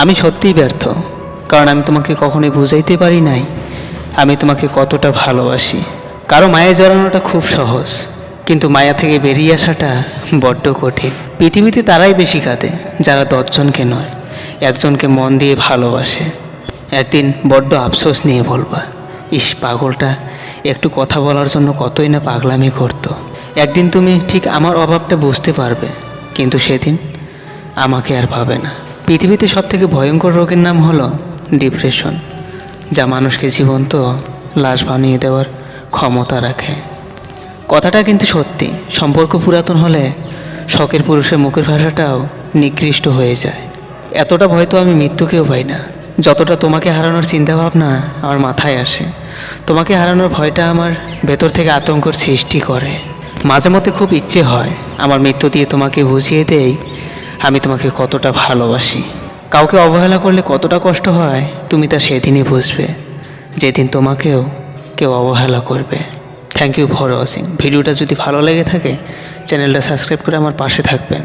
আমি সত্যিই ব্যর্থ, কারণ আমি তোমাকে কখনোই বুঝাইতে পারি নাই। আমি তোমাকে কতটা ভালোবাসি। কারও মায়ে জড়ানোটা খুব সহজ, কিন্তু মায়া থেকে বেরিয়ে আসাটা বড্ড কঠিন। পৃথিবীতে তারাই বেশি কাঁদে, যারা দশজনকে নয়, একজনকে মন দিয়ে ভালোবাসে। একদিন বড্ড আফসোস নিয়ে বলবা, ইস, পাগলটা, একটু কথা বলার জন্য কতই না পাগলামি করতো। একদিন তুমি ঠিক আমার অভাবটা বুঝতে পারবে, কিন্তু সেদিন আমাকে আর পাবে না। পৃথিবীতে সব থেকে ভয়ঙ্কর রোগের নাম হলো ডিপ্রেশন, যা মানুষকে জীবন্ত লাশ বানিয়ে দেওয়ার ক্ষমতা রাখে। কথাটা কিন্তু সত্যি, সম্পর্ক পুরাতন হলে শখের পুরুষের মুখের ভাষাটাও নিকৃষ্ট হয়ে যায়। এতটা ভয় তো আমি মৃত্যুকেও পাই না। যতটা তোমাকে হারানোর চিন্তাভাবনা আমার মাথায় আসে, তোমাকে হারানোর ভয়টা আমার ভেতর থেকে আতঙ্কর সৃষ্টি করে। মাঝে মধ্যে খুব ইচ্ছে হয় আমার মৃত্যু দিয়ে তোমাকে বুঝিয়ে দেই আমি তোমাকে কতটা ভালোবাসি। কাউকে অবহেলা করলে কতটা কষ্ট হয়, তুমি তা সেদিনই বুঝবে। যেদিন তোমাকেও কেউ অবহেলা করবে। থ্যাংক ইউ ফর ওয়াচিং ভিডিওটা যদি ভালো লেগে থাকে, চ্যানেলটা সাবস্ক্রাইব করে আমার পাশে থাকবেন।